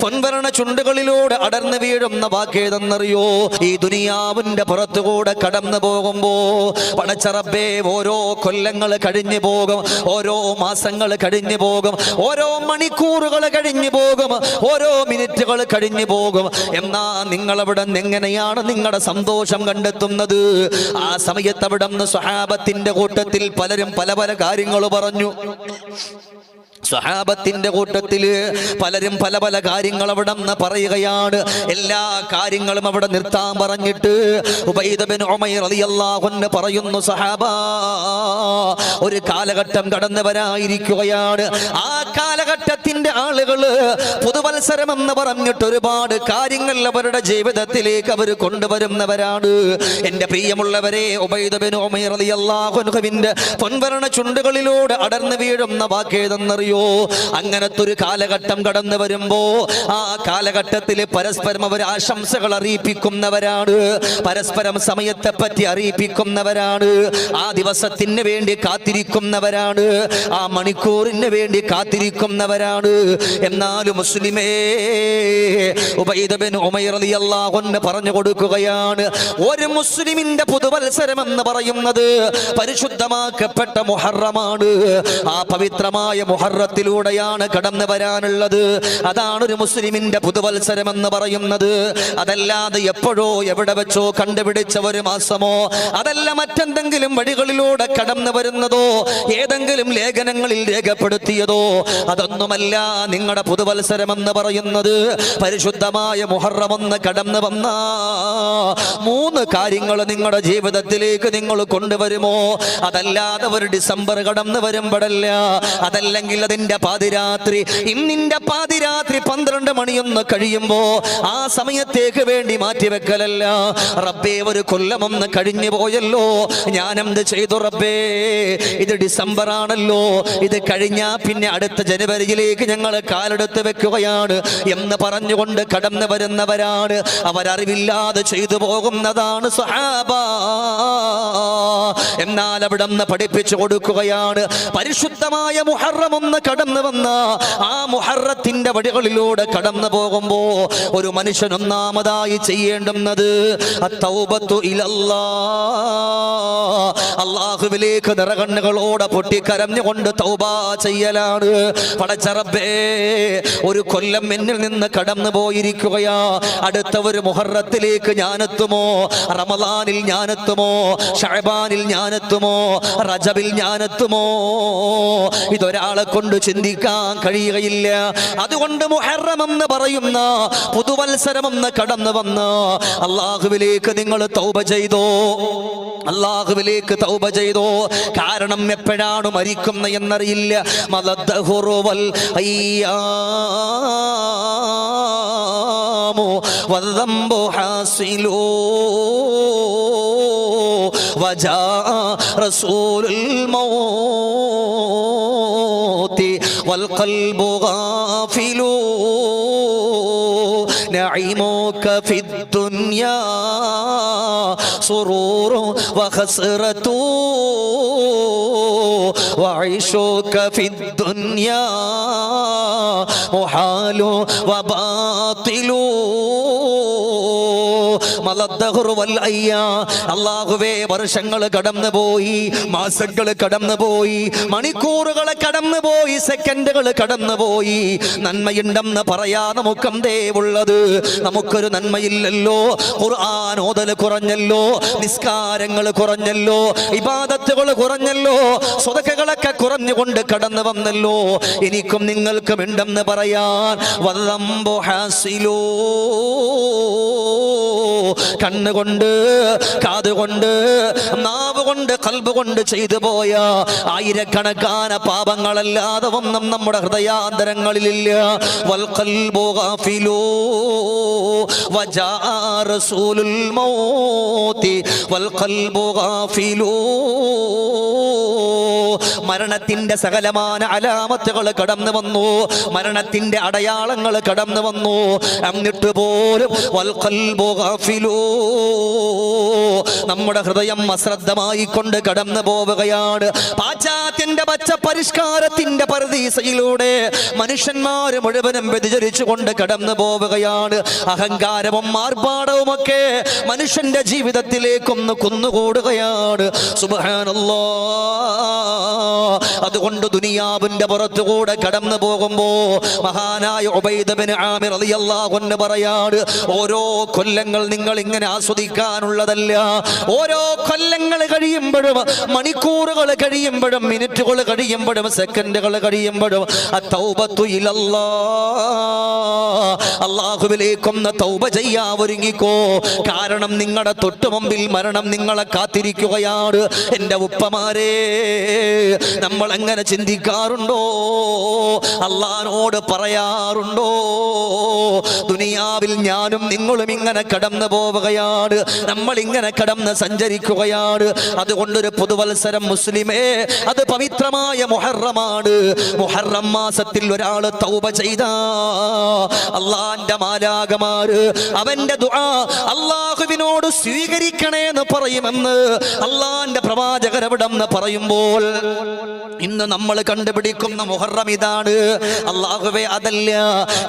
പൊൻവരണ ചുണ്ടുകളിലൂടെ അടർന്നു വീഴുന്ന വാക്കേതെന്നറിയോ? ഈ ദുനിയാവിന്റെ പുറത്തുകൂടെ കടന്നു പോകുമ്പോ പടച്ചറബേ ഓരോ കൊല്ലങ്ങൾ കഴിഞ്ഞു പോകും ഓരോ മാസങ്ങൾ കഴിഞ്ഞു പോകും ഓരോ മണിക്കൂറുകൾ കഴിഞ്ഞു പോകും ഓരോ മിനിറ്റുകൾ കഴിഞ്ഞു പോകും. എന്നാ നിങ്ങൾ അവിടെ എങ്ങനെയാണ് നിങ്ങളുടെ സന്തോഷം കണ്ടെത്തുന്നത്? ആ സമയത്ത് അവിടെ നിന്ന് സ്വഹാബത്തിന്റെ കൂട്ടത്തിൽ പലരും പല പല കാര്യങ്ങൾ പറഞ്ഞു. സ്വഹാബത്തിന്റെ കൂട്ടത്തിൽ പലരും പല പല കാര്യങ്ങൾ അവിടെ നിന്ന് പറയുകയാണ്. എല്ലാ കാര്യങ്ങളും അവിടെ നിർത്താൻ പറഞ്ഞിട്ട് പറയുന്നു സഹാബ ഒരു കാലഘട്ടം കടന്നു ആ കാലഘട്ടത്തിന്റെ ആളുകൾ പുതുവത്സരം എന്ന് പറഞ്ഞിട്ട് ഒരുപാട് കാര്യങ്ങൾ അവരുടെ ജീവിതത്തിലേക്ക് അവർ കൊണ്ടുവരുന്നവരാണ്. എന്റെ പ്രിയമുള്ളവരെ ഉബൈദബിൻ ഉമൈർ റളിയല്ലാഹു അൻഹുവിന്റെ പൊൻവരണ ചുണ്ടുകളിലൂടെ അടർന്നു വീഴുന്ന വാക്കേതെന്നറിയോ അങ്ങനത്തെ ഒരു കാലഘട്ടം കടന്നു വരുമ്പോ ആ കാലഘട്ടത്തിൽ പരസ്പരം അവർ ആശംസകൾ അറിയിപ്പിക്കുന്നവരാണ്. പരസ്പരം സമയത്തെ പറ്റി അറിയിപ്പിക്കുന്നവരാണ്. ആ ദിവസത്തിന് വേണ്ടി കാത്തിരിക്കുന്നവരാണ്. ആ മണിക്കൂറിന് വേണ്ടി കാത്തിരിക്കുന്നവരാണ്. എന്നാലും മുസ്ലിമേ ഉമൈർ പറഞ്ഞു കൊടുക്കുകയാണ് ഒരു മുസ്ലിമിന്റെ പുതുവത്സരം എന്ന് പറയുന്നത് പരിശുദ്ധമാക്കപ്പെട്ട മുഹറമാണ്. ആ പവിത്രമായ മുഹറത്തിലൂടെയാണ് കടന്നു വരാനുള്ളത്. അതാണ് ഒരു മുസ്ലിമിന്റെ പുതുവത്സരം എന്ന് പറയുന്നത്. അതല്ലാതെ എപ്പോഴോ എവിടെ വെച്ചോ കണ്ടുപിടിച്ച ഒരു മാസമോ അതല്ല മറ്റെന്തെങ്കിലും വഴികളിലൂടെ കടന്നു വരുന്നതോ ഏതെങ്കിലും ലേഖനങ്ങളിൽ രേഖപ്പെടുത്തിയതോ അതൊന്നുമല്ല നിങ്ങളുടെ പുതുവത്സരം എന്ന് പറയുന്നത്. പരിശുദ്ധമായ മുഹറം ഒന്ന് കടന്നു വന്ന മൂന്ന് കാര്യങ്ങൾ നിങ്ങളുടെ ജീവിതത്തിലേക്ക് നിങ്ങൾ കൊണ്ടുവരുമോ? അതല്ലാതെ ഒരു ഡിസംബർ കടന്നു വരുമ്പോഴല്ല. അതല്ലെങ്കിൽ അതിന്റെ പാതിരാത്രി ഇന്നിന്റെ പാതിരാത്രി പന്ത്രണ്ട് മണിയൊന്ന് കഴിയുമ്പോ ആ സമയത്തേക്ക് വേണ്ടി മാറ്റിവെക്കലല്ല. റബ്ബേ ഒരു കൊല്ലമൊന്ന് കഴിഞ്ഞു പോയല്ലോ. ഞാൻ എന്ത് ചെയ്തു റബ്ബേ? ഇത് ഡിസംബർ ആണല്ലോ. ഇത് കഴിഞ്ഞാ പിന്നെ അടുത്ത ജനുവരിയിലേക്ക് ഞങ്ങൾ കാലെടുത്ത് വെക്കുകയാണ് എന്ന് പറഞ്ഞുകൊണ്ട് കടന്നു വരുന്നവരാണ്. അവരറിവില്ലാതെ ചെയ്തു പോകുന്നതാണ് സഹാബ എന്നാൽ അവിടെ നിന്ന് പഠിപ്പിച്ചു കൊടുക്കുകയാണ്. പരിശുദ്ധമായ മുഹറം ഒന്ന് കടന്നു വന്ന ആ മുഹറത്തിന്റെ വടികളിലൂടെ കടന്നു പോകുമ്പോ ഒരു മനുഷ്യൻ ഒന്നാമതായി ചെയ്യേണ്ടുന്നത് അള്ളാഹുവിലേക്ക് നിറകണ്ണുകളോടെ പൊട്ടിക്കരഞ്ഞുകൊണ്ട് തൗബ ചെയ്യലാണ്. പടച്ചറബേ ഒരു കൊല്ലം എന്നിൽ നിന്ന് കടന്നു പോയിരിക്കുകയാ. അടുത്ത ഒരു മുഹറത്തിലേക്ക് ഞാനെത്തുമോ? റമദാനിൽ ഞാനെത്തുമോ? ഷഹബാനിൽ ഞാനെത്തുമോ? റജബിൽ ഞാനെത്തുമോ? ഇതൊരാളെ കൊണ്ട് ചിന്തിക്കാൻ കഴിയുകയില്ല. അതുകൊണ്ട് മുഹറം എന്ന് പറയുന്ന പുതുവത്സരം എന്ന് കടന്നു വന്ന് അള്ളാഹുവിലേക്ക് നിങ്ങൾ തൗബ ചെയ്തോ? അള്ളാഹുവിലേക്ക് തൗബ ചെയ്തോ? കാരണം എപ്പോഴാണ് മരിക്കുന്ന എന്നറിയില്ല. മലദ്ദഹുറുവൽ അയ്യാമോ വദംബോ ഹാസിലൂ وجاء رسول الموت والقلب غافل. نعيمك في الدنيا سرور وخسرة. وعيشك في الدنيا محال وباطل. അള്ളാഹുവേ വർഷങ്ങൾ കടന്നു പോയി മാസങ്ങൾ കടന്നു പോയി മണിക്കൂറുകൾ കടന്നു പോയി സെക്കൻഡുകൾ കടന്നു പോയി നന്മയുണ്ടെന്ന് പറയാ നമുക്കെന്തേ ഉള്ളത്? നമുക്കൊരു നന്മയില്ലല്ലോ. ഖുർആൻ കുറഞ്ഞല്ലോ നിസ്കാരങ്ങൾ കുറഞ്ഞല്ലോ ഇബാദത്തുകൾ കുറഞ്ഞല്ലോ സ്വതക്കകളൊക്കെ കുറഞ്ഞുകൊണ്ട് കടന്നു വന്നല്ലോ. എനിക്കും നിങ്ങൾക്കും ഉണ്ടെന്ന് പറയാൻ. വല്ലംബോ ഹാസിലോ കണ്ണുകൊണ്ട് കാതുകൊണ്ട് നാവ് കൊണ്ട് കൽബ് കൊണ്ട് ചെയ്തു പോയ ആയിരക്കണക്കാന പാപങ്ങളല്ലാതെ ഒന്നും നമ്മുടെ ഹൃദയാന്തരങ്ങളിലില്ല. വൽ ഖൽബു ഗാഫിലൂ വജാ റസൂലുൽ മൗതി മരണത്തിന്റെ സകലമാന അലാമത്തുകൾ കടന്നു വന്നു. മരണത്തിന്റെ അടയാളങ്ങൾ കടന്നു വന്നു. എന്നിട്ട് പോലും. നമ്മുടെ ഹൃദയം അശ്രദ്ധമായി കൊണ്ട് കടന്നു പോവുകയാണ്. പാശ്ചാത്യന്റെ പച്ച പരിഷ്കാരത്തിന്റെ പരദീസയിലൂടെ മനുഷ്യന്മാര് മുഴുവനും വ്യതിചരിച്ചു കൊണ്ട് കടന്നു പോവുകയാണ്. അഹങ്കാരവും ആർഭാടവും ഒക്കെ മനുഷ്യന്റെ ജീവിതത്തിലേക്കൊന്ന് കുന്നുകൂടുകയാണ്. സുബ്ഹാനല്ലാ. അതുകൊണ്ട് ദുനിയാവിന്റെ പുറത്തുകൂടെ കടന്നു പോകുമ്പോ മഹാനായ ഉബൈദബിന് ആമിർ റളിയല്ലാഹു അൻഹു പറയാണ് ഓരോ കൊല്ലങ്ങൾ നിങ്ങൾ ഇങ്ങനെ ആസ്വദിക്കാനുള്ളതല്ല. ഓരോ കൊല്ലങ്ങൾ കഴിയുമ്പോഴും മണിക്കൂറുകൾ കഴിയുമ്പോഴും മിനിറ്റുകൾ കഴിയുമ്പോഴും സെക്കൻഡുകൾ കഴിയുമ്പോഴും അള്ളാഹുവിലേക്കൊന്ന് തൗബ ചെയ്യാ ഒരുങ്ങിക്കോ. കാരണം നിങ്ങളുടെ തൊട്ടുമുമ്പിൽ മരണം നിങ്ങളെ കാത്തിരിക്കുകയാണ്. എന്റെ ഉപ്പമാരെ നമ്മൾ എങ്ങനെ ചിന്തിക്കാറുണ്ടോ? അള്ളഹാനോട് പറയാറുണ്ടോ? ദുനിയാവിൽ ഞാനും നിങ്ങളും ഇങ്ങനെ കടന്നു പോവുകയാണ്. നമ്മൾ ഇങ്ങനെ കടന്ന് സഞ്ചരിക്കുകയാണ്. അതുകൊണ്ടൊരു പുതുവത്സരം മുസ്ലിമേ അത് പവിത്രമായ മുഹറമാണ്. മുഹറം മാസത്തിൽ ഒരാൾ തൗബ ചെയ്ത. അള്ളാന്റെ മാലാകമാര് അവന്റെ ദുആ അള്ളാഹുവിനോട് സ്വീകരിക്കണേ എന്ന് പറയുമെന്ന് അള്ളാന്റെ പ്രവാചകരവിടം പറയുമ്പോൾ ഇന്ന് നമ്മൾ കണ്ടുപിടിക്കുന്ന മുഹറം ഇതാണ്. അള്ളാഹുവെ അതല്ല.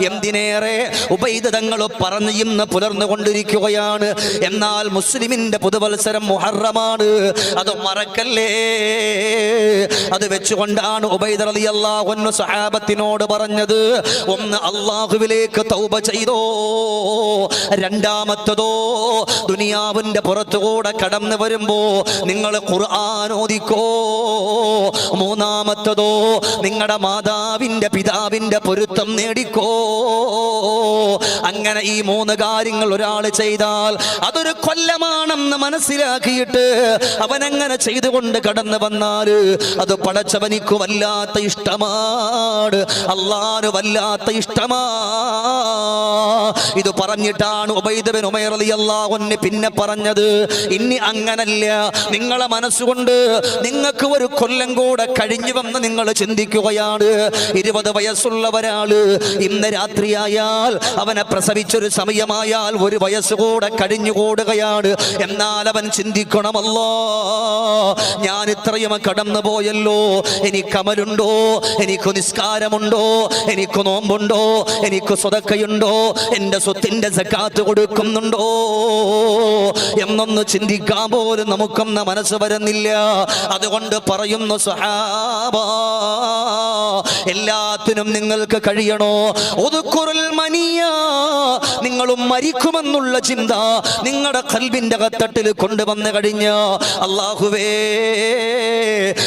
എന്തിനേറെ ഉപൈതങ്ങൾ പറഞ്ഞ് ഇന്ന് പുലർന്നുകൊണ്ടിരിക്കുകയാണ്. എന്നാൽ മുസ്ലിമിന്റെ പുതുവത്സരം മുഹറമാണ്. അത് മറക്കല്ലേ? അത് വെച്ചുകൊണ്ടാണ് ഉബൈദ റളിയല്ലാഹു സഹാബത്തിനോട് പറഞ്ഞത് ഒന്ന് അള്ളാഹുവിലേക്ക് തൗബ ചെയ്തോ രണ്ടാമത്തതോ ദുനിയാവിന്റെ പുറത്തുകൂടെ കടന്നു വരുമ്പോ നിങ്ങൾ ഖുർആൻ മൂന്നാമത്തതോ നിങ്ങളുടെ മാതാവിന്റെ പിതാവിന്റെ പൊരുത്തം നേടിക്കോ. അങ്ങനെ ഈ മൂന്ന് കാര്യങ്ങൾ ഒരാൾ ചെയ്താൽ അതൊരു കൊല്ലമാണെന്ന് മനസ്സിലാക്കിയിട്ട് അവൻ അങ്ങനെ ചെയ്തുകൊണ്ട് കടന്നു വന്നാൽ അത് പടച്ചവനിക്ക് വല്ലാത്ത ഇഷ്ടമാണ്. അള്ളാന് വല്ലാത്ത ഇഷ്ടമാ. ഇത് പറഞ്ഞിട്ടാണ് ഉബൈദബിൻ ഉമൈർ റളിയല്ലാഹുവിന് പിന്നെ പറഞ്ഞത് ഇനി അങ്ങനല്ല. നിങ്ങളെ മനസ്സുകൊണ്ട് നിങ്ങൾക്ക് ഒരു കൊല്ലം കൂടെ കഴിഞ്ഞു വന്ന് നിങ്ങൾ ചിന്തിക്കുകയാണ്. ഇരുപത് വയസ്സുള്ള ഒരാൾ ഇന്ന് രാത്രിയായാൽ അവനെ പ്രസവിച്ചൊരു സമയമായാൽ ഒരു വയസ്സ് കൂടെ കഴിഞ്ഞുകൂടുകയാണ് എന്നാൽ അവൻ ചിന്തിക്കണമല്ലോ ഞാൻ ഇത്രയും കടന്നു പോയല്ലോ. എനിക്ക് അമലുണ്ടോ? എനിക്ക് നിസ്കാരമുണ്ടോ? എനിക്ക് നോമ്പുണ്ടോ? എനിക്ക് സ്വതക്കയുണ്ടോ? എന്റെ സ്വത്തിന്റെ സക്കാത്ത് കൊടുക്കുന്നുണ്ടോ? എന്നൊന്ന് ചിന്തിക്കാൻ പോലും നമുക്കൊന്ന് മനസ്സ് വരുന്നില്ല. അതുകൊണ്ട് പറയുന്നു സഹാബ എല്ലാത്തിനും നിങ്ങൾക്ക് കഴിയണോ? ഒതുക്കുറൽ മനിയ നിങ്ങളും മരിക്കുമെന്നുള്ള ചിന്ത നിങ്ങളുടെ കൽവിന്റെ കത്തട്ടിൽ കൊണ്ടുവന്നു കഴിഞ്ഞ. അള്ളാഹുവേ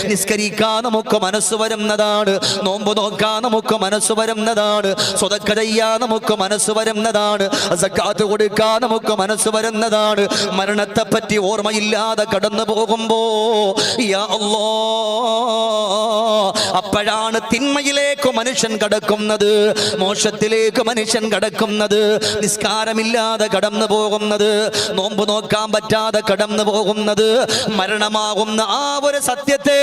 നിസ്കരിക്കാൻ നമുക്ക് മനസ്സ് വരുന്നതാണ് നോമ്പ് നോക്കാൻ നമുക്ക് മനസ്സ് വരുന്നതാണ് സ്വതക്ക ചെയ്യാൻ നമുക്ക് മനസ്സ് വരുന്നതാണ് സക്കാത്ത് കൊടുക്കാൻ നമുക്ക് മനസ്സ് വരുന്നതാണ്. മരണത്തെ പറ്റി ഓർമ്മയില്ലാതെ കടന്നു പോകുമ്പോ യാ അല്ലാ അപ്പോഴാണ് തിന്മയിലേക്ക് മനുഷ്യൻ കടക്കുന്നത് മോശത്തിലേക്ക് മനുഷ്യൻ കടക്കുന്നത് നിസ്കാരമില്ലാതെ കടന്നു പോകുന്നത് നോമ്പ് നോക്കാൻ പറ്റാതെ കടന്നു പോകുന്നത് മരണമാകുന്ന ആ ഒരു സത്യത്തെ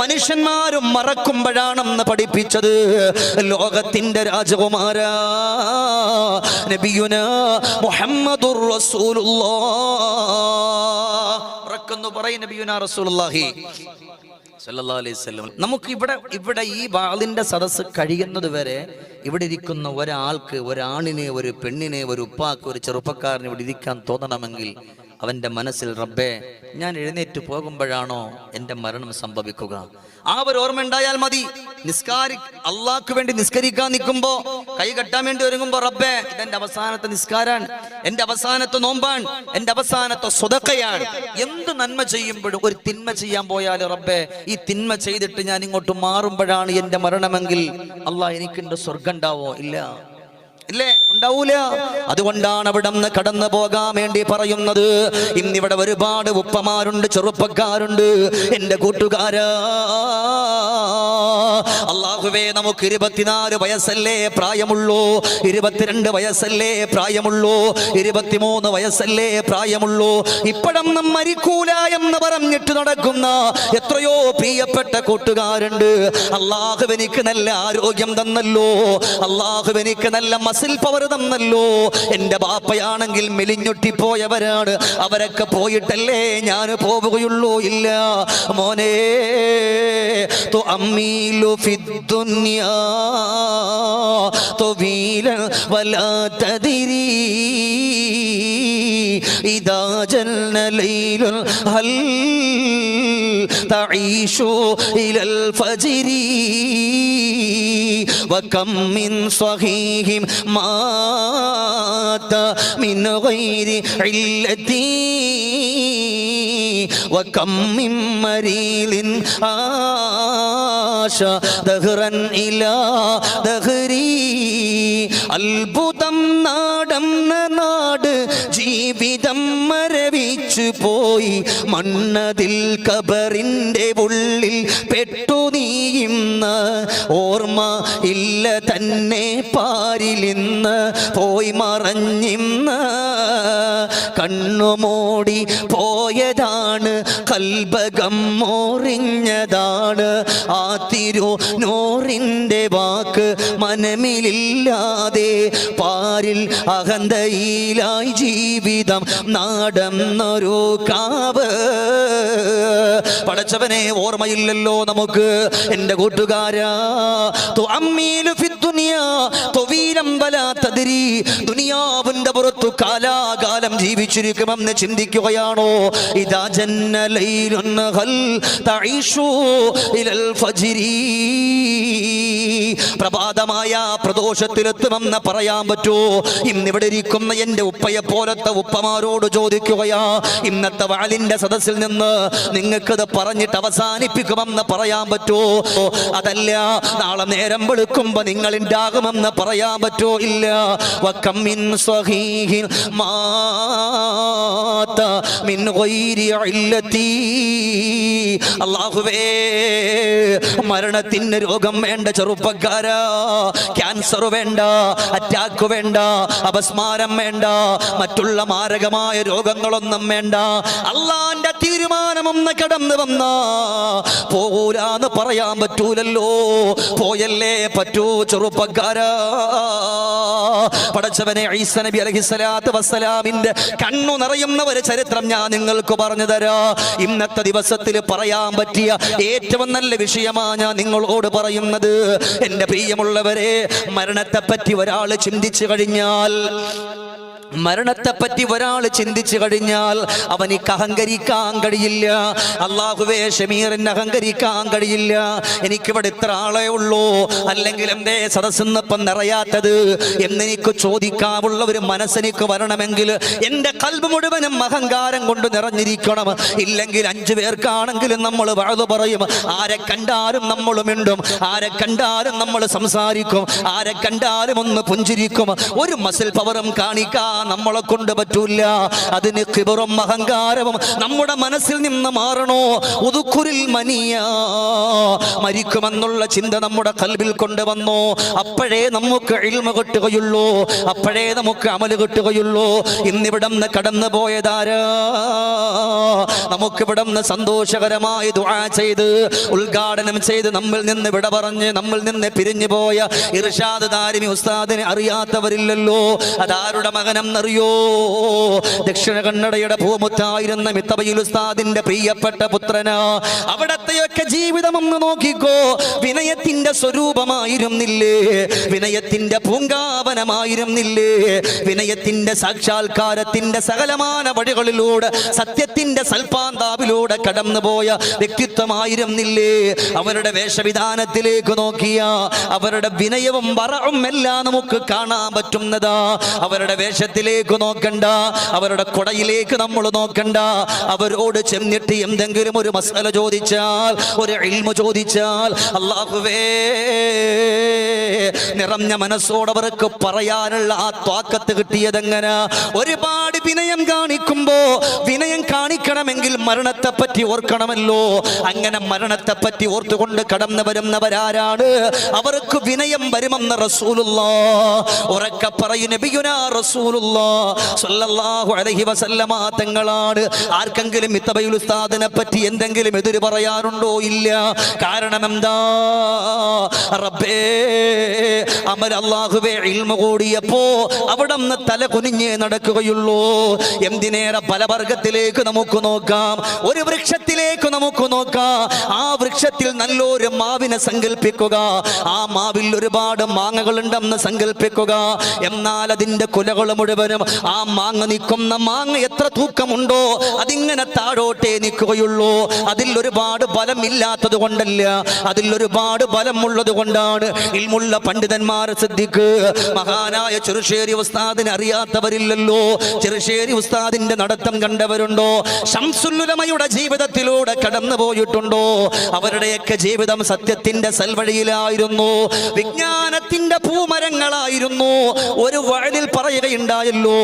മനുഷ്യന്മാരും മറക്കുമ്പോഴാണെന്ന് പഠിപ്പിച്ചത് ലോകത്തിന്റെ രാജകുമാര നബിയുന മുഹമ്മദുർ ഉറക്കുന്നു പറയും നബിയുന റസൂലുള്ളാഹി. അലൈഹി നമുക്ക് ഇവിടെ ഇവിടെ ഈ ബാലിന്റെ സദസ്സ് കഴിയുന്നത് വരെ ഇവിടെ ഇരിക്കുന്ന ഒരാൾക്ക് ഒരാണിനെ ഒരു പെണ്ണിനെ ഒരു ഉപ്പാക്ക് ഒരു ചെറുപ്പക്കാരനെ ഇവിടെ ഇരിക്കാൻ തോന്നണമെങ്കിൽ അവന്റെ മനസ്സിൽ റബ്ബേ ഞാൻ എഴുന്നേറ്റ് പോകുമ്പോഴാണോ എന്റെ മരണം സംഭവിക്കുക? ആ ഒരു ഓർമ്മ ഉണ്ടായാൽ മതി. നിസ്കാരി അള്ളാഹ്ക്ക് വേണ്ടി നിസ്കരിക്കാൻ നിൽക്കുമ്പോ കൈ കെട്ടാൻ വേണ്ടി ഒരുങ്ങുമ്പോ റബ്ബേ ഇതെന്റെ അവസാനത്തെ നിസ്കാരാണ്. എന്റെ അവസാനത്തെ നോമ്പാണ്. എന്റെ അവസാനത്തെ സ്വതക്കയാണ്. എന്ത് നന്മ ചെയ്യുമ്പോഴും ഒരു തിന്മ ചെയ്യാൻ പോയാൽ റബ്ബേ ഈ തിന്മ ചെയ്തിട്ട് ഞാൻ ഇങ്ങോട്ട് മാറുമ്പോഴാണ് എന്റെ മരണമെങ്കിൽ അള്ളാഹ് എനിക്ക് എന്റെ സ്വർഗം ഉണ്ടാവോ? ഇല്ല. ഇല്ലേ? ഉണ്ടാവൂല. അതുകൊണ്ടാണ് അവിടെ നിന്ന് കടന്നു പോകാൻ വേണ്ടി പറയുന്നത്. ഇന്നിവിടെ ഒരുപാട് ഉപ്പമാരുണ്ട് ചെറുപ്പക്കാരുണ്ട്. എന്റെ കൂട്ടുകാരാ അള്ളാഹുവേ നമുക്ക് ഇരുപത്തിനാല് വയസ്സല്ലേ പ്രായമുള്ളൂ. ഇരുപത്തിരണ്ട് വയസ്സല്ലേ പ്രായമുള്ളൂ. ഇരുപത്തിമൂന്ന് വയസ്സല്ലേ പ്രായമുള്ളൂ. ഇപ്പോഴൊന്നും മരിക്കൂല എന്ന് പറഞ്ഞിട്ട് നടക്കുന്ന എത്രയോ പ്രിയപ്പെട്ട കൂട്ടുകാരുണ്ട്. അള്ളാഹു എനിക്ക് നല്ല ആരോഗ്യം തന്നല്ലോ. അള്ളാഹു എനിക്ക് നല്ല മസിൽ പവർ തന്നല്ലോ എന്റെ ബാപ്പയാണെങ്കിൽ മെലിഞ്ഞൊട്ടിപ്പോയവരാണ് അവരൊക്കെ പോയിട്ടല്ലേ ഞാൻ പോവുകയുള്ളൂ ഇല്ല മോനെ تو أميل في الدنيا طويلا ولا تدري إذا جن ليل هل تعيش إلى الفجر وكم من صحيح مات من غير علتي وكم من مريل عاش دهرا إلى دهري البطل നാടന്ന നാട് ജീവിതം മരവിച്ചു പോയി. മണ്ണതിൽ കബറിന്റെ ഉള്ളിൽ പെട്ടു നീയുന്ന ഓർമ്മ ഇല്ല തന്നെ പാരിലിന്ന് പോയി മറഞ്ഞിന്ന്. കണ്ണുമൂടി പോയതാണ് കൽബകം മോറിഞ്ഞതാണ്. ആ തിരു നോറിന്റെ വാക്ക് മനമിലില്ലാതെ പാരിൽ അഹന്തയിലായി ജീവിതം നാടന്നൊരു കാവ്. പടച്ചവനെ ഓർമ്മയില്ലല്ലോ നമുക്ക്. എന്റെ കൂട്ടുകാരാ അമ്മീലു തദ്രി ദുനിയാവിന്റെ പുറത്തു കാലാകാലം ജീവിച്ചിരിക്കുമെന്ന് ചിന്തിക്കുകയാണോ? ഇതാ ജന്നലൈലുൻ ഹൽ തഈഷു ഇലൽ ഫജ്രി. പ്രഭാതമായ പ്രദോഷത്തിലെത്തുമെന്ന് പറയാൻ പറ്റുമോ ഇന്നിവിടെ ഇരിക്കുന്ന എന്റെ ഉപ്പയെ പോലത്തെ ഉപ്പമാരോട് ചോദിക്കുകയാ ഇന്നത്തെ വാലിന്റെ സദസ്സിൽ നിന്ന് നിങ്ങൾക്കത് പറഞ്ഞിട്ട് അവസാനിപ്പിക്കുമെന്ന് പറയാൻ പറ്റുമോ അതല്ല നാളെ നേരം വെളുക്കുമ്പോൾ നിങ്ങൾ ഉണ്ടാകുമെന്ന് പറയാൻ പറ്റോ ഇല്ല. വക്കമ്മിൻ മിൻ ഗൈരി അല്ലാഹുവേ മരണത്തിന് രോഗം വേണ്ട ചെറുപ്പക്കാരാ. ക്യാൻസർ വേണ്ട അറ്റാക്ക് വേണ്ട അപസ്മാരം വേണ്ട മറ്റുള്ള മാരകമായ രോഗങ്ങളൊന്നും വേണ്ട. അള്ളാന്റെ തീരുമാനമൊന്ന് കടന്നു വന്ന. പോകൂലാന്ന് പറയാൻ പറ്റൂലല്ലോ. പോയല്ലേ പറ്റൂ ചെറുപ്പക്കാരാ. പടച്ചവനെ ഈസ നബി അലഹിസ്സലാത്ത് വസ്സലാമിന്റെ കണ്ണു നിറയുന്ന ഒരു ചരിത്രം ഞാൻ നിങ്ങൾക്ക് പറഞ്ഞു തരാ. ഇന്നത്തെ ദിവസത്തിൽ പറയാൻ പറ്റിയ ഏറ്റവും നല്ല വിഷയമാ ഞാൻ നിങ്ങളോട് പറയുന്നത്. എന്റെ പ്രിയമുള്ളവരെ മരണത്തെ പറ്റി ഒരാൾ ചിന്തിച്ചു കഴിഞ്ഞാൽ മരണത്തെപ്പറ്റി ഒരാൾ ചിന്തിച്ചു കഴിഞ്ഞാൽ അവനിക്ക് അഹങ്കരിക്കാൻ കഴിയില്ല. അള്ളാഹുവേ ഷമീറിന് അഹങ്കരിക്കാൻ കഴിയില്ല. എനിക്കിവിടെ ഇത്ര ആളേ ഉള്ളൂ. അല്ലെങ്കിൽ എന്തേ സദസ്സെന്നിപ്പം നിറയാത്തത്? എന്നെനിക്ക് ചോദിക്കാവുള്ള ഒരു മനസ്സെനിക്ക് വരണമെങ്കിൽ എന്റെ കൽബ് മുഴുവനും അഹങ്കാരം കൊണ്ട് നിറഞ്ഞിരിക്കണം. ഇല്ലെങ്കിൽ അഞ്ചു പേർക്കാണെങ്കിലും നമ്മൾ വഴുതു പറയും. ആരെ കണ്ടാലും നമ്മൾ മിണ്ടും. ആരെ കണ്ടാലും നമ്മൾ സംസാരിക്കും. ആരെ കണ്ടാലും ഒന്ന് പുഞ്ചിരിക്കും. ഒരു മസിൽ പവറും കാണിക്കാൻ നമ്മളെ കൊണ്ട് പറ്റൂല. അതിന് കിബറും അഹങ്കാരവും നമ്മുടെ മനസ്സിൽ നിന്ന് മാറണോ? ഉതുക്കുരിൽ മനിയ. മരിക്കുമെന്നുള്ള ചിന്ത നമ്മുടെ കൽവിൽ കൊണ്ടുവന്നോ? അപ്പോഴേ നമുക്ക് ഇൽമ കിട്ടുകയുള്ളൂ. അപ്പോഴേ നമുക്ക് അമൽ കിട്ടുകയുള്ളൂ. ഇന്നിവിടം നിന്ന് കടന്നു പോയതാരാ? നമുക്കിവിടം നിന്ന് സന്തോഷകരമായി ദുആ ചെയ്ത് ഉദ്ഘാടനം ചെയ്ത് നമ്മിൽ നിന്ന് വിട പറഞ്ഞ് നമ്മിൽ നിന്ന് പിരിഞ്ഞു പോയ ഇർഷാദ് ദാരിമി ഉസ്താദിനെ അറിയാത്തവരില്ലല്ലോ. അതാരുടെ മകനെന്നറിയോ ദക്ഷിണ കന്നഡയുടെ ഭൂമുത്തായിരുന്ന മിത്തബയിൽ ഉസ്താദിന്റെ പ്രിയപ്പെട്ട പുത്രനാ അവിടത്തെയൊക്കെ ജീവിതം ഒന്ന് നോക്കിക്കോ. വിനയത്തിന്റെ സ്വരൂപമായിരുന്നില്ലേ? വിനയത്തിന്റെ പൂങ്കാവനമായിരുന്നില്ലേ? വിനയത്തിന്റെ സാക്ഷാത്കാരത്തിന്റെ സകലമാന വഴികളിലൂടെ സത്യത്തിന്റെ സൽപാന്താവിലൂടെ കടന്നുപോയ വ്യക്തിത്വമായിരുന്നില്ലേ? അവരുടെ വേഷവിധാനത്തിലേക്ക് നോക്കിയ അവരുടെ വിനയവും വറവും എല്ലാം നമുക്ക് കാണാൻ പറ്റുന്നതാ. അവരുടെ വേഷത്തിൽ വസ്ത്രത്തിലേക്ക് നോക്കണ്ട. അവരുടെ കൊടയിലേക്ക് നമ്മൾ നോക്കണ്ട. അവരോട് ചെന്നിട്ട് എന്തെങ്കിലും ഒരു മസാല ചോദിച്ചാൽ ഒരു ഇൽമ ചോദിച്ചാൽ അള്ളാഹുവേ നിറഞ്ഞ മനസ്സോട് അവർക്ക് പറയാനുള്ള ആ ത്വാക്കത്ത് കിട്ടിയതെങ്ങനെ? ഒരുപാട് വിനയം കാണിക്കുമ്പോ വിനയം കാണിക്കണമെങ്കിൽ മരണത്തെ പറ്റി ഓർക്കണമല്ലോ. അങ്ങനെ മരണത്തെ പറ്റി ഓർത്തുകൊണ്ട് കടന്നു വരുന്നവരാരാണ്? അവർക്ക് വിനയം വരുമെന്ന് റസൂലുള്ള. ഉറക്ക പറയും നബിയുനാ റസൂലുള്ള സല്ലല്ലാഹു അലൈഹി വസല്ലമ തങ്ങളാണ്. ആർക്കെങ്കിലും ഇത്തബയുൽ ഉസ്താദിനെ പറ്റി എന്തെങ്കിലും എതിര് പറയാനുണ്ടോ ഇല്ല. കാരണം എന്താ? റബ്ബേ അമൽ അള്ളാഹുവേ ഇൽമ കൂടിയപ്പോ അവിടെ തല കുനിഞ്ഞേ നടക്കുകയുള്ളൂ. എന്തിനേറെ പല വർഗത്തിലേക്ക് നമുക്ക് നോക്കാം. ഒരു വൃക്ഷത്തിലേക്ക് നമുക്ക് നോക്കാം. ആ വൃക്ഷത്തിൽ നല്ലൊരു മാവിനെ സങ്കല്പിക്കുക ആ മാവിൽ ഒരുപാട് മാങ്ങകൾ ഉണ്ടെന്ന് സങ്കല്പിക്കുക എന്നാൽ അതിന്റെ കുലകൾ മുഴുവനും ആ മാങ്ങ നിൽക്കുന്ന മാങ്ങ എത്ര തൂക്കമുണ്ടോ അതിങ്ങനെ താഴോട്ടേ നിൽക്കുകയുള്ളൂ. അതിൽ ഒരുപാട് ബലമില്ലാത്തത് കൊണ്ടല്ല. അതിൽ ഒരുപാട് ബലമുള്ളത് കൊണ്ടാണ് ഇൽമുള്ള പണ്ഡിതന്മാരെ ശ്രദ്ധിക്ക് മഹാനായ ചെറുശ്ശേരി ഉസ്താദിനെ അറിയാത്തവരില്ലല്ലോ. ചെറുശ്ശേരി ഉസ്താദിന്റെ നടത്തം കണ്ടവരുണ്ടോ? ശംസുല്ലുലമയുടെ ജീവിതത്തിലൂടെ കടന്നു പോയിട്ടുണ്ടോ? അവരുടെയൊക്കെ ജീവിതം സത്യത്തിന്റെ സൽവഴിയിലായിരുന്നു. വിജ്ഞാനത്തിന്റെ പൂമരങ്ങളായിരുന്നു ഒരു വഴിയിൽ പറയുകയുണ്ടായല്ലോ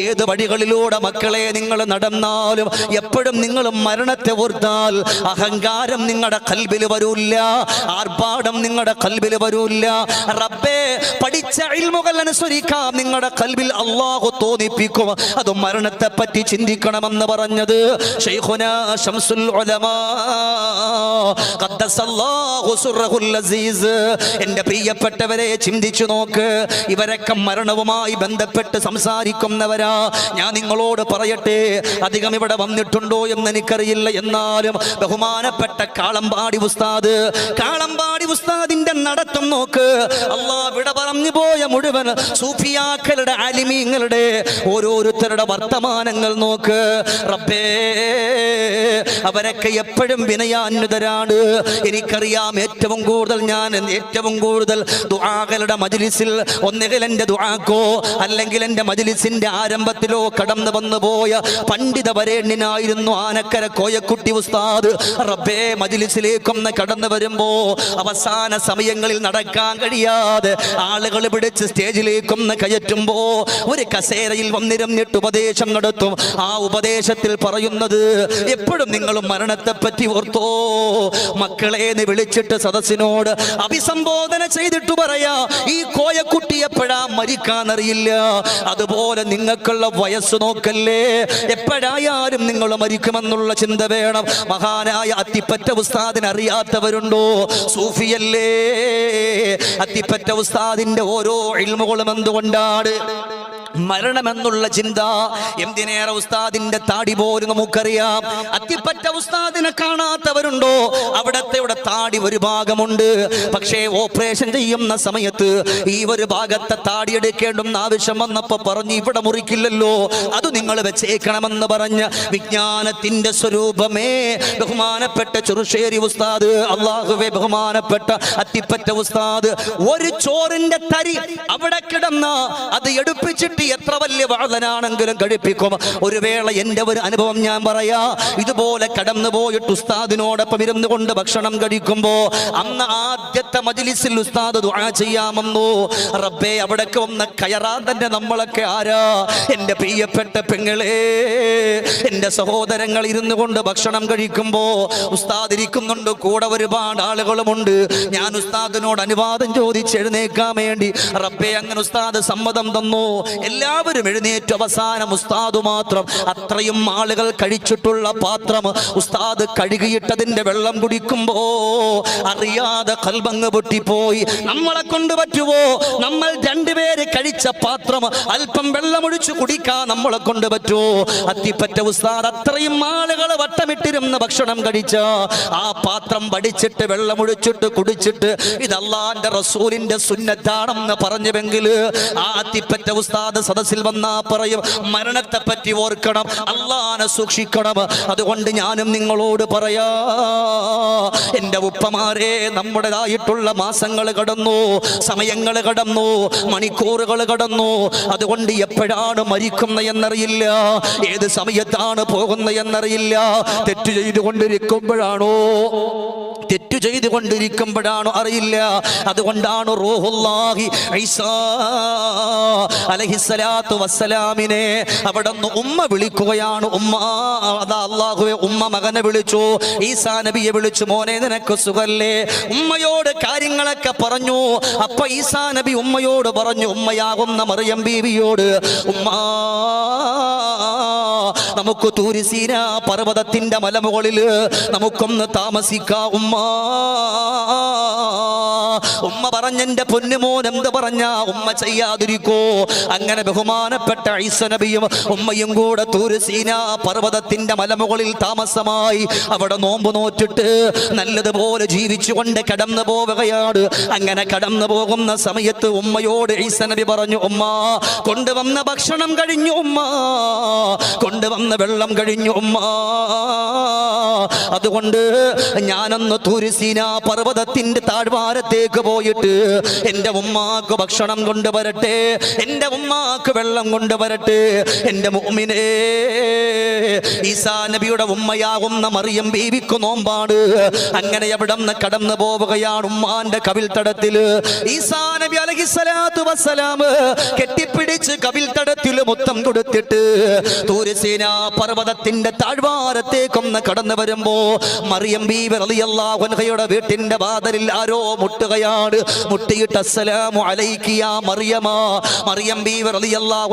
ഏത് വഴികളിലൂടെ മക്കളെ നിങ്ങൾ നടന്നാലും എപ്പോഴും നിങ്ങൾ മരണത്തെ ഓർത്താൽ അഹങ്കാരം നിങ്ങളുടെ കൽബിൽ വരൂല്ല. ആർഭാടം നിങ്ങളുടെ കൽബിൽ വരൂല്ല. റബ്ബേ പഠിച്ച ഇൽമുകൾ അനുസരിക്കാം നിങ്ങളുടെ കൽബിൽ അള്ളാഹു തോന്നിപ്പിക്കും. അത് മരണത്തെ പറ്റി ചിന്തിക്കണമെന്ന് പറഞ്ഞത് എന്റെ പ്രിയപ്പെട്ടവരെ ചിന്തിച്ചു നോക്ക്. ഇവരൊക്കെ മരണവുമായി ബന്ധപ്പെട്ട് സംസാരിക്കുന്നവരാ. ഞാൻ നിങ്ങളോട് പറയട്ടെ അധികം ഇവിടെ വന്നിട്ടുണ്ടോ എന്ന് എനിക്കറിയില്ല എന്നാലും ബഹുമാനപ്പെട്ട കാളമ്പാടി ഉസ്താദ് കാളമ്പാടി ഉസ്താദിന്റെ നടത്തം നോക്ക്. അള്ളാ ഇവിടെ പറഞ്ഞു പോയ മുഴുവൻ സൂഫിയാക്കളുടെ അലിമീങ്ങളുടെ ഓരോരുത്തരുടെ വർത്തമാനങ്ങൾ നോക്ക്. റബ്ബേ അവരൊക്കെ എപ്പോഴും വിനയാന്വിതരാണ്. എനിക്കറിയാം ഏറ്റവും കൂടുതൽ ഞാൻ ഏറ്റവും കൂടുതൽ ദുആകളുടെ മജ്ലിസിൽ ഒന്നുകിൽ എന്റെ ദുആക്കോ അല്ലെങ്കിൽ എന്റെ മജ്ലിസിന്റെ ആരംഭത്തിലോ കടന്നു വന്നു പോയ പണ്ഡിത വരേണ്യനായിരുന്നു ആനക്കര കോയക്കുട്ടി ഉസ്താദ്. റബ്ബേ മജിലിസിലേക്കൊന്ന് കടന്നു വരുമ്പോ അവസാന സമയങ്ങളിൽ നടക്കാൻ കഴിയാതെ ആളുകൾ പിടിച്ച് സ്റ്റേജിലേക്കൊന്ന് കയറ്റുമ്പോ ഒരു കസേരയിൽ വന്നിരുന്നിട്ട് ഉപദേശം നടത്തും. ആ ഉപദേശത്തിൽ പറയുന്നത് എപ്പോഴും നിങ്ങൾ മരണത്തെ പറ്റി ഓർത്തോ. മക്കളെ വിളിച്ചിട്ട് സദസ്സിനോട് അഭിസംബോധന ചെയ്തിട്ട് പറയാ ഈ എപ്പോഴാ മരിക്കാൻ അറിയില്ല അതുപോലെ നിങ്ങൾക്കുള്ള വയസ്സ് നോക്കല്ലേ? എപ്പോഴായാലും നിങ്ങൾ മരിക്കുമെന്നുള്ള ചിന്ത വേണം. മഹാനായ അത്തിപ്പറ്റ ഉസ്താദിന് അറിയാത്തവരുണ്ടോ? സൂഫിയല്ലേ? അത്തിപ്പറ്റ ഉസ്താദിന്റെ ഓരോ ഇൽമുകളും എന്തുകൊണ്ടാണ്? മരണമെന്നുള്ള ചിന്ത. എന്തിനേറെ ഉസ്താദിന്റെ താടി പോലും നമുക്കറിയാം. അത്തിപ്പറ്റ ഉസ്താദിനെ കാണാത്തവരുണ്ടോ? അവിടത്തെ ഇവിടെ താടി ഒരു ഭാഗമുണ്ട്. പക്ഷേ ഓപ്പറേഷൻ ചെയ്യുന്ന സമയത്ത് ഈ ഒരു ഭാഗത്തെ താടി എടുക്കേണ്ടുന്ന ആവശ്യം വന്നപ്പോ പറഞ്ഞു ഇവിടെ മുറിക്കില്ലല്ലോ. അത് നിങ്ങൾ വെച്ചേക്കണമെന്ന് പറഞ്ഞ വിജ്ഞാനത്തിന്റെ സ്വരൂപമേ ബഹുമാനപ്പെട്ട ചെറുശ്ശേരി ഉസ്താദ് അള്ളാഹുവെ ബഹുമാനപ്പെട്ട അത്തിപ്പറ്റ ഉസ്താദ് ഒരു ചോറിന്റെ തരി അവിടെ കിടന്ന അത് എടുപ്പിച്ചിട്ട് എത്ര വലിയ വാഴനാണെങ്കിലും കഴിപ്പിക്കും ഒരു വേള എന്റെ ഒരു അനുഭവം ഞാൻ പറയാ. ഇതുപോലെ കടന്നു പോയിട്ട് ഉസ്താദിനോടൊപ്പം ഇരുന്നു കൊണ്ട് ഭക്ഷണം കഴിക്കുമ്പോ അന്ന് ആദ്യത്തെ മജിലിസിൽ ഉസ്താദ് ദുആ ചെയ്യാമെന്നു? റബ്ബേ അവിടേക്ക് ഒന്ന് കയറാൻ തന്നെ നമ്മളൊക്കെ ആരാ? എന്റെ പ്രിയപ്പെട്ട പെങ്ങളെ എന്റെ സഹോദരങ്ങൾ ഇരുന്നു കൊണ്ട് ഭക്ഷണം കഴിക്കുമ്പോ ഉസ്താദ് ഇരിക്കുന്നുണ്ട്. കൂടെ ഒരുപാട് ആളുകളുമുണ്ട്. ഞാൻ ഉസ്താദിനോട് അനുവാദം ചോദിച്ചെഴുന്നേക്കാൻ വേണ്ടി. റബ്ബേ അങ്ങനെ ഉസ്താദ് സമ്മതം തന്നു? എല്ലാവരും എഴുന്നേറ്റ്. അവസാനം ഉസ്താദ് മാത്രം അത്രയും ആളുകൾ കഴിച്ചിട്ടുള്ള പാത്രം ഉസ്താദ് കഴുകിയിട്ടതിന്റെ വെള്ളം കുടിക്കുമ്പോ അറിയാതെ കൽബങ്ങ് പൊട്ടിപ്പോയി. നമ്മളെ കൊണ്ട് പറ്റുമോ നമ്മൾ രണ്ടുപേര് കഴിച്ച പാത്രം അല്പം വെള്ളമൊഴിച്ചു കുടിക്കാൻ നമ്മളെ കൊണ്ട് പറ്റുമോ അത്തിപ്പറ്റ ഉസ്താദ് അത്രയും ആളുകൾ വട്ടമിട്ടിരുന്ന ഭക്ഷണം കഴിച്ച ആ പാത്രം വടിച്ചിട്ട് വെള്ളമൊഴിച്ചിട്ട് കുടിച്ചിട്ട് ഇത് റസൂലിന്റെ സുന്നത്താണെന്ന് പറഞ്ഞുവെങ്കിൽ ആ അത്തിപ്പറ്റ ഉസ്താദ് സദസ്സിൽ വന്നാ പറയും മരണത്തെ പറ്റി ഓർക്കണം അള്ളാനെ സൂക്ഷിക്കണം. അതുകൊണ്ട് ഞാനും നിങ്ങളോട് പറയാ എന്റെ ഉപ്പമാരെ നമ്മുടേതായിട്ടുള്ള മാസങ്ങൾ കടന്നു സമയങ്ങൾ കടന്നു മണിക്കൂറുകൾ കടന്നു. അതുകൊണ്ട് എപ്പോഴാണ് മരിക്കുന്ന എന്നറിയില്ല. ഏത് സമയത്താണ് പോകുന്ന എന്നറിയില്ല. തെറ്റ് ചെയ്തുകൊണ്ടിരിക്കുമ്പോഴാണോ? തെറ്റു ചെയ്തുകൊണ്ടിരിക്കുമ്പോഴാണോ അറിയില്ല. അതുകൊണ്ടാണ് റോഹുല്ലാഹി ഈസാ അലഹിസ്സലാത്തു വസ്സലാമിനെ അവിടെ നിന്ന് ഉമ്മ വിളിക്കുകയാണ്. ഉമ്മ അതാ അള്ളാഹുവെ ഉമ്മ മകനെ വിളിച്ചു ഈസാ നബിയെ വിളിച്ചു മോനെ നിനക്ക് സുഖല്ലേ? ഉമ്മയോട് കാര്യങ്ങളൊക്കെ പറഞ്ഞു. അപ്പൊ ഈസാ നബി ഉമ്മയോട് പറഞ്ഞു ഉമ്മയാകുന്ന മറിയം ബീവിയോട് ഉമ്മ നമുക്ക് തൂരിസീന പർവതത്തിന്റെ മലമുകളിൽ നമുക്കൊന്ന് താമസിക്കാം ഉമ്മ. ഉമ്മ പറഞ്ഞെന്റെ പൊന്നുമോൻ എന്ത് പറഞ്ഞ? ഉമ്മ ചെയ്യാതിരിക്കോ. അങ്ങനെ ബഹുമാനപ്പെട്ട ഐസനബിയും ഉമ്മയും കൂടെ തൂരിസീന പർവതത്തിന്റെ മലമുകളിൽ താമസമായി അവിടെ നോമ്പ് നോറ്റിട്ട് നല്ലതുപോലെ ജീവിച്ചുകൊണ്ട് കടന്നു പോവുകയാണ്. അങ്ങനെ കടന്നു പോകുന്ന സമയത്ത് ഉമ്മയോട് ഐസനബി പറഞ്ഞു ഉമ്മ കൊണ്ടുവന്ന ഭക്ഷണം കഴിഞ്ഞു ഉമ്മ. കൊണ്ടുവന്ന വെള്ളം കഴിഞ്ഞു ഉമ്മ. അതുകൊണ്ട് ഞാനന്ന് തുരിസീന പർവതത്തിന്റെ താഴ്വാരത്തേക്ക് പോയിട്ട് എന്റെ ഉമ്മാക്ക് ഭക്ഷണം കൊണ്ടുവരട്ടെ എന്റെ ഉമ്മാക്ക് വെള്ളം കൊണ്ടുവരട്ടെ എന്റെ മുഅ്മിനേ. ഈസാ നബിയുടെ ഉമ്മയാകുന്ന മറിയം ബീവിക്ക് നോമ്പാണ്. അങ്ങനെ എവിടെ നിന്ന് കടന്നു പോവുകയാണ് ഉമ്മാന്റെ കവിൽ തടത്തിൽ ഈസാ നബി അലഹിസ്സലാത്തു വസ്സലാം കെട്ടിപ്പിടിച്ച് കവിൽ തടത്തിൽ മൊത്തം കൊടുത്തിട്ട് തൂരസേന പർവതത്തിന്റെ താഴ്വാരത്തേക്കൊന്ന് കടന്നു വരുമ്പോ മറിയം ബീവർ റളിയല്ലാഹു അൻഹയുടെ വീട്ടിന്റെ വാതിലിൽ ആരോ മുട്ടുകയാണ്. മുട്ടിയിട്ട് അസ്സലാമു അലൈക്കിയ മറിയമാ. മറിയം ബീവർ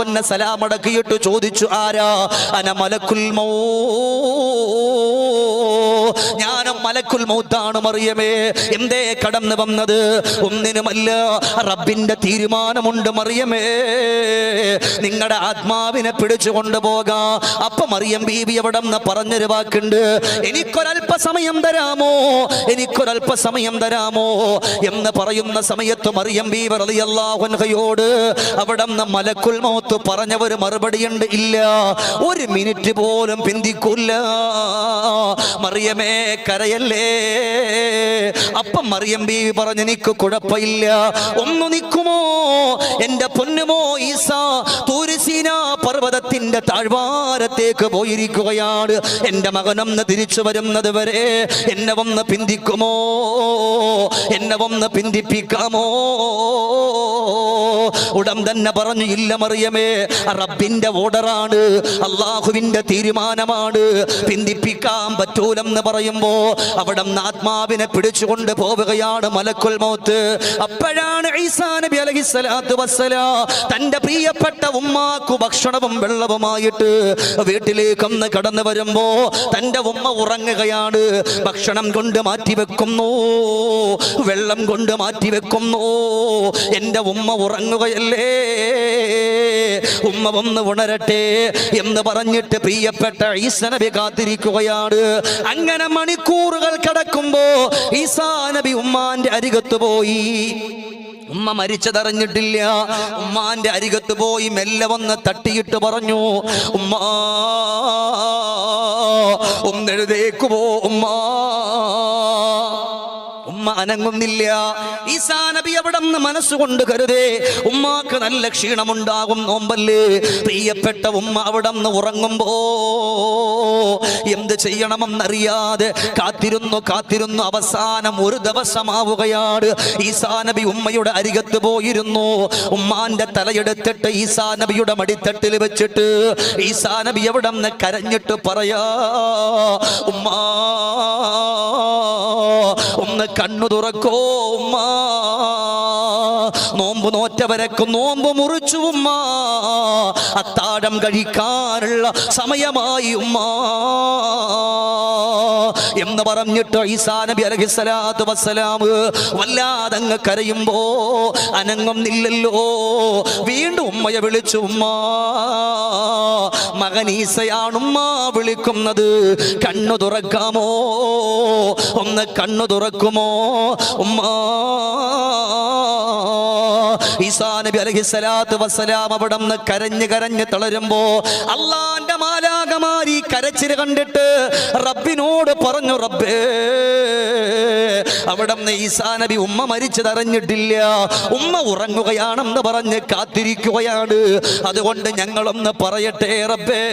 അൻഹ സലാം അടക്കിയിട്ട് ചോദിച്ചു ആരാ? അന മലക്കുൽ മൗ ഞാനും മലക്കുൽ മൗത്താണ് മറിയമേ. എന്തേ കടന്നു വന്നത്? ഒന്നിനുമല്ല റബ്ബിന്റെ തീരുമാനമുണ്ട് മറിയമേ. നിങ്ങളുടെ ആത്മാവിനെ പിടിച്ചു കൊണ്ടുപോകാ. അപ്പൊ മറിയം ബീവി അവിടെ നിന്ന് പറഞ്ഞൊരു വാക്കുണ്ട്. എനിക്കൊരല്പ സമയം തരാമോ? എനിക്കൊരല്പ സമയം തരാമോ? എന്ന് പറയുന്ന സമയത്ത് മറിയം ബീവർ റളിയല്ലാഹുൻഹയോട് അവിടെ നിന്ന് മലക്കുൽ മൗത്ത് പറഞ്ഞ ഒരു മറുപടിയുണ്ട് ഇല്ല. ഒരു മിനിറ്റ് പോലും പിന്തിക്കൂല്ല. മറിയമേ കരയല്ലേ? അപ്പം മറിയം ബീവി പറഞ്ഞു എനിക്ക് കുഴപ്പമില്ല. ഒന്ന് നിൽക്കുമോ? എന്റെ പൊന്നുമോ ഈസ? തൂരിസീന പർവതത്തിന്റെ താഴ്വാരത്തേക്ക് പോയിരിക്കുകയാണ്. എന്റെ മകനൊന്ന് തിരിച്ചു വരുന്നത് വരെ എന്നെ ഒന്ന് പിന്തിക്കുമോ? എന്നെ ഒന്ന് പിന്തിപ്പിക്കാമോ? ഉടൻ തന്നെ പറഞ്ഞു ഇല്ല മറിയമേ റബ്ബിന്റെ ഓർഡറാണ് അള്ളാഹുവിന്റെ തീരുമാനമാണ്. പിന്തിപ്പിക്കാൻ പറ്റൂലെന്ന് പറയുമ്പോ അവിടെ ആത്മാവിനെ പിടിച്ചുകൊണ്ട് പോവുകയാണ് മലക്കുൽ മൗത്ത്. അപ്പോഴാണ് ഈസാ നബി അലഹിസ്സലാത്തു വസ്സലാ തന്റെ പ്രിയപ്പെട്ട ഉമ്മാക്കു ഭക്ഷണവും വെള്ളവുമായിട്ട് വീട്ടിലേക്കൊന്ന് കടന്നു വരുമ്പോ തന്റെ ഉമ്മ ഉറങ്ങുകയാണ്. ഭക്ഷണം കൊണ്ട് മാറ്റി വെക്കുന്നു. വെള്ളം കൊണ്ട് മാറ്റി വെക്കുന്നു. എന്റെ ഉമ്മ ഉറങ്ങുകയല്ലേ? ഉമ്മ ഒന്ന് ഉണരട്ടെ എന്ന് പറഞ്ഞിട്ട് പ്രിയപ്പെട്ട ഈസനബി കാത്തിരിക്കുകയാണ്. അങ്ങനെ മണിക്കൂറുകൾ കടക്കുമ്പോ ഈസാനബി ഉമ്മാന്റെ അരികത്ത് പോയി. ഉമ്മ മരിച്ചതറിഞ്ഞിട്ടില്ല. ഉമ്മാന്റെ അരികത്ത് പോയി മെല്ലെ വന്ന് തട്ടിയിട്ട് പറഞ്ഞു ഉമ്മ ഒന്നെഴുതേക്കുമോ ഉമ്മ? ഉമ്മ അനങ്ങുന്നില്ല. ഈസാ നബി അവിടെ നിന്ന് മനസ്സുകൊണ്ട് കരുതേ ഉമ്മാക്ക് നല്ല ക്ഷീണമുണ്ടാകും നോമ്പല്ലേ? പ്രിയപ്പെട്ട ഉമ്മ അവിടെ നിന്ന് ഉറങ്ങുമ്പോ എന്ത് ചെയ്യണമെന്നറിയാതെ കാത്തിരുന്നു കാത്തിരുന്നു. അവസാനം ഒരു ദിവസമാവുകയാണ്. ഈസാ നബി ഉമ്മയുടെ അരികത്ത് പോയിരുന്നു. ഉമ്മാന്റെ തലയെടുത്തിട്ട് ഈസാ നബിയുടെ മടിത്തട്ടിൽ വെച്ചിട്ട് ഈസാ നബി എവിടെ നിന്ന് കരഞ്ഞിട്ട് പറയാ ഉമ്മാ ഒന്ന് തുറക്കോ ഉമ്മ. നോമ്പ് നോറ്റവരക്ക് നോമ്പ് മുറിച്ചു ഉമ്മ. അത്താഴം കഴിക്കാനുള്ള സമയമായി ഉമ്മ. എന്ന് പറഞ്ഞിട്ട് ഈസാ നബി അലഹിസ്സലാത്തു വല്ലാതങ്ങ് കരയുമ്പോ അനങ്ങുന്നില്ലല്ലോ. വീണ്ടും ഉമ്മയെ വിളിച്ചു ഉമ്മ. മകൻ ഈസയാണുമ്മ വിളിക്കുന്നത്. കണ്ണു തുറക്കാമോ? ഒന്ന് കണ്ണു തുറക്കുമോ? ഉമ്മ. ഈസാ നബി അലഹിസ്സലാത്തു വസ്സലാം അവിടെ നിന്ന് കരഞ്ഞ് കരഞ്ഞ് തളരുമ്പോ അള്ളാന്റെ മാലാകമാരി കരച്ചിൽ കണ്ടിട്ട് റബ്ബിനോട് പറഞ്ഞു റബ്ബേ അവിടെ ഈസാ നബി ഉമ്മ മരിച്ചതറിഞ്ഞിട്ടില്ല. ഉമ്മ ഉറങ്ങുകയാണെന്ന് പറഞ്ഞ് കാത്തിരിക്കുകയാണ്. അതുകൊണ്ട് ഞങ്ങളൊന്ന് പറയട്ടെ റബ്ബേ.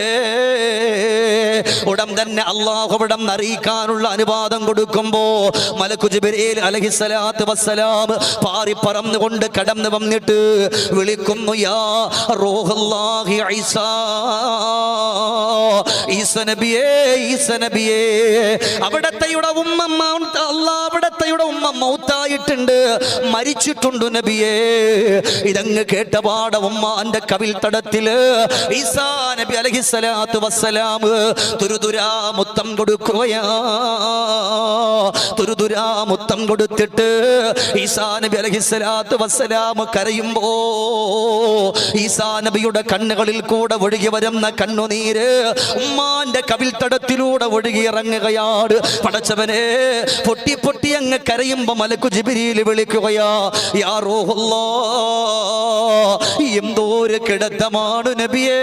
ഉടൻ തന്നെ അള്ളാഹു ഇവിടം അറിയിക്കാനുള്ള അനുവാദം കൊടുക്കുമ്പോ മലക്കു ജിബ്രീൽ അലഹിസ്സലാത്ത് വസ്സലാം പാറി പറന്നുകൊണ്ട് കടന്നു വന്നിട്ട് വിളിക്കുന്നു യാ റൂഹല്ലാഹി ഈസാ ഈസ നബിയേ ഈസ നബിയേ അവിടത്തെയുടെ ഉമ്മ മൗത്ത് അല്ലാ ഉമ്മ മൗത്തായിട്ടുണ്ട്. മരിച്ചിട്ടുണ്ട് നബിയേ. ഇതങ്ങ് കേട്ട പാട ഉമ്മാന്റെ കവിൽ തടത്തിൽ ഈസാ നബി അലഹിസ്സലാത്തു വസ്സലാം. തുരുതുരാ മുത്തം കൊടുക്കുകയാ. തുരുതുരാ മുത്തം കൊടുത്തിട്ട് ഈസാ നബി അലഹിസ്സലാത്തു വസ്സലാമ കരയുമ്പോ ഈസാ നബിയുടെ കണ്ണുകളിൽ കൂടെ ഒഴുകി വരുന്ന കണ്ണുനീര് ഉമ്മാന്റെ കവിൽ തടത്തിലൂടെ ഒഴുകി ഇറങ്ങുകയാണ്. പടച്ചവനെ പൊട്ടി പൊട്ടി അങ്ങ് കരയുമ്പോ മലക്കു ജിബിരിയിൽ വിളിക്കുകയാ യാ റൂഹുല്ലാ കിടത്തമാണ് നബിയേ?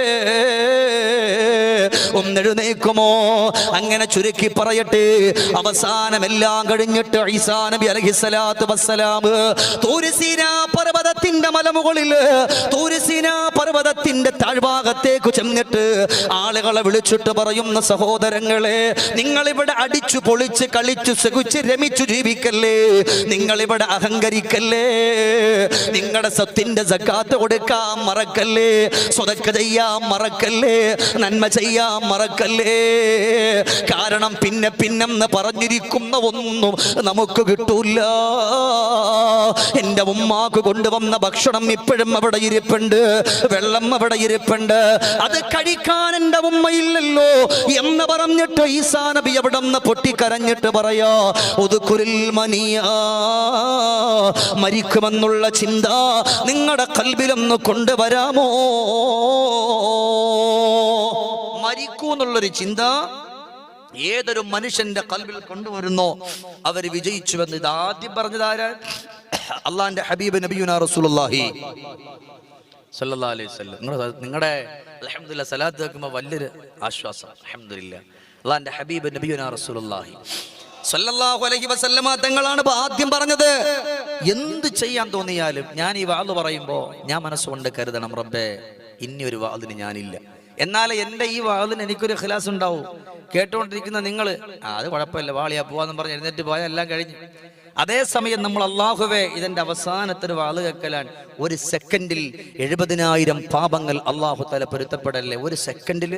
ഒന്നെഴുന്നേക്കുമോ അങ്ങനെ ചുരുക്കി പറയട്ടെ. അവസാനം എല്ലാം കഴിഞ്ഞിട്ട് ഈസാ നബി അലഹിസ്സലാത്തു വസ്സലാം തൂരിസീന പർവതത്തിന്റെ മലമുകളിൽ തൂരിസീന പർവതത്തിന്റെ താഴ്ഭാഗത്തേക്ക് ചെന്നിട്ട് ആളുകളെ വിളിച്ചിട്ട് പറയുന്ന സഹോദരങ്ങളെ നിങ്ങൾ ഇവിടെ അടിച്ചു പൊളിച്ച് കളിച്ചു സുഖിച്ച് രമിച്ചു ജീവിക്കല്ലേ? നിങ്ങൾ ഇവിടെ അഹങ്കരിക്കല്ലേ? നിങ്ങളുടെ സ്വത്തിന്റെ സക്കാത്ത് കൊടുക്കാൻ മറക്കല്ലേ? സ്വതക്ക ചെയ്യാൻ മറക്കല്ലേ? നന്മ ചെയ്യാൻ മറക്കല്ലേ? കാരണം പിന്നെ പിന്നെന്ന് പറഞ്ഞിരിക്കുന്ന ഒന്നും നമുക്ക് കിട്ടൂല. എന്റെ ഉമ്മാക്ക് കൊണ്ടുവന്ന ഭക്ഷണം ഇപ്പോഴും അവിടെ ഇരിപ്പുണ്ട്. വെള്ളം അവിടെ ഇരിപ്പുണ്ട്. അത് കഴിക്കാൻ എന്റെ ഉമ്മയില്ലല്ലോ എന്ന് പറഞ്ഞിട്ട് ഈസാ നബി അവിടെ നിന്ന് പൊട്ടിക്കരഞ്ഞിട്ട് പറയാ ഒതുക്കുരിൽ മനിയ. മരിക്കുമെന്നുള്ള ചിന്ത നിങ്ങളുടെ കൽബിലൊന്ന് കൊണ്ടുവരാമോ? മരിക്കൂ എന്നുള്ളൊരു ചിന്ത ഏതൊരു മനുഷ്യന്റെ കൽവിൽ കൊണ്ടുവരുന്നോ അവർ വിജയിച്ചുവെന്ന് ഇത് ആദ്യം പറഞ്ഞതാര്? അള്ളാന്റെ ഹബീബ് നബിയുന റസൂലുള്ളാഹി. അലൈഹി വസല്ലം. നിങ്ങളുടെ നിങ്ങളുടെ അൽഹംദുലില്ലാ സലാത്ത് കേൾക്കുമ്പോൾ വലിയൊരു ആശ്വാസം. അൽഹംദുലില്ലാ അള്ളാന്റെ ഹബീബ് നബിയുന റസൂലുള്ളാഹി. അലൈഹി വസല്ലമ തങ്ങളാണ് ആദ്യം പറഞ്ഞത്. എന്ത് ചെയ്യാൻ തോന്നിയാലും ഞാൻ ഈ വാൾ പറയുമ്പോ ഞാൻ മനസ്സുകൊണ്ട് കരുതണം റബ്ബേ ഇനി ഒരു വാതിന് ഞാനില്ല. എന്നാൽ എന്റെ ഈ വാതിന് എനിക്കൊരു ഖിലാസ് ഉണ്ടാവും കേട്ടുകൊണ്ടിരിക്കുന്ന നിങ്ങൾ അത് കുഴപ്പമില്ല വാളിയാ പോവാന്ന് പറഞ്ഞ് എഴുന്നേറ്റ് പോയാൽ എല്ലാം കഴിഞ്ഞു. അതേസമയം നമ്മൾ അള്ളാഹുവെ ഇതിന്റെ അവസാനത്തിൽ വാൾ കേൾക്കലാൻ ഒരു സെക്കൻഡിൽ എഴുപതിനായിരം പാപങ്ങൾ അള്ളാഹു തല പൊരുത്തപ്പെടല്ലേ? ഒരു സെക്കൻഡിൽ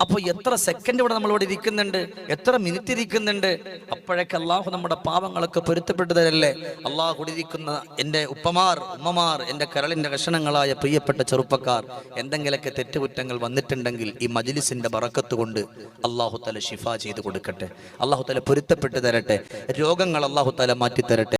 അപ്പോൾ എത്ര സെക്കൻഡ് ഇവിടെ നമ്മളോട് ഇരിക്കുന്നുണ്ട്? എത്ര മിനിറ്റ് ഇരിക്കുന്നുണ്ട്? അപ്പോഴൊക്കെ അള്ളാഹു നമ്മുടെ പാപങ്ങളൊക്കെ പൊരുത്തപ്പെട്ടു തരല്ലേ? അള്ളാഹു ഇരിക്കുന്ന എന്റെ ഉപ്പമാർ ഉമ്മമാർ എന്റെ കരളിന്റെ കഷണങ്ങളായ പ്രിയപ്പെട്ട ചെറുപ്പക്കാർ എന്തെങ്കിലുമൊക്കെ തെറ്റുകുറ്റങ്ങൾ വന്നിട്ടുണ്ടെങ്കിൽ ഈ മജിലിസിന്റെ ബറക്കത്ത് കൊണ്ട് അള്ളാഹു തല ഷിഫ ചെയ്ത് കൊടുക്കട്ടെ. അള്ളാഹു തല പൊരുത്തപ്പെട്ടു തരട്ടെ. രോഗങ്ങൾ അള്ളാഹു തല മാറ്റി തരട്ടെ